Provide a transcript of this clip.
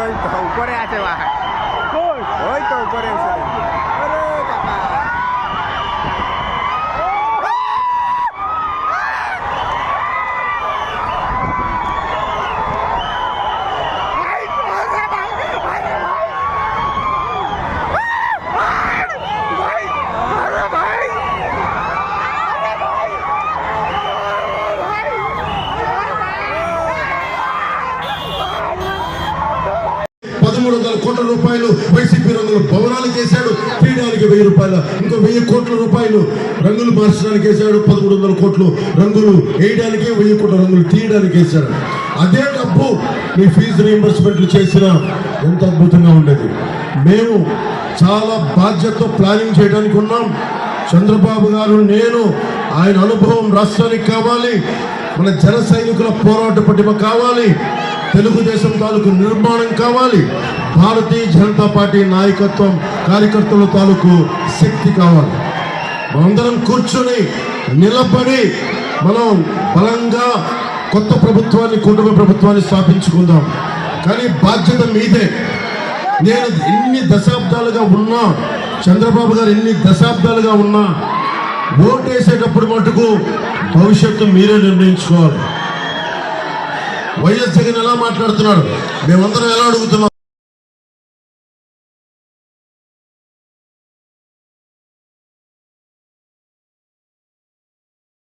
તો ઉપર આ છે વાહ હોય તો ઉપર છે. కోట్ల రూపాయలు వైసీపీ రంగులు భవనాలకు వేశాడు తీయడానికి వెయ్యి రూపాయలు ఇంకో వెయ్యి కోట్ల రూపాయలు రంగులు మార్చడానికి వేశాడు. పదమూడు వందల కోట్లు రంగులు వేయడానికి వెయ్యి కోట్ల రంగులు తీయడానికి వేశాడు. అదే డబ్బు మీ ఫీజు రీఎంబర్స్మెంట్లు చేసిన ఎంత అద్భుతంగా ఉండేది. మేము చాలా బాధ్యతతో ప్లానింగ్ చేయడానికి ఉన్నాం. చంద్రబాబు గారు నేను ఆయన అనుభవం రాష్ట్రానికి కావాలి. మన జన సైనికుల పోరాట పటిమ కావాలి. తెలుగుదేశం తాలూకు నిర్మాణం కావాలి. భారతీయ జనతా పార్టీ నాయకత్వం కార్యకర్తల తాలూకు శక్తి కావాలి. మనందరం కూర్చొని నిలబడి మనం బలంగా కొత్త ప్రభుత్వాన్ని కుటుంబ ప్రభుత్వాన్ని స్థాపించుకుందాం. కానీ బాధ్యత మీదే. నేను ఎన్ని దశాబ్దాలుగా ఉన్నా చంద్రబాబు గారు ఎన్ని దశాబ్దాలుగా ఉన్నా ఓటేసేటప్పుడు మటుకు భవిష్యత్తు మీరే నిర్ణయించుకోవాలి. వైఎస్ జగన్ ఎలా మాట్లాడుతున్నాడు? మేమందరం ఎలా అడుగుతున్నాం?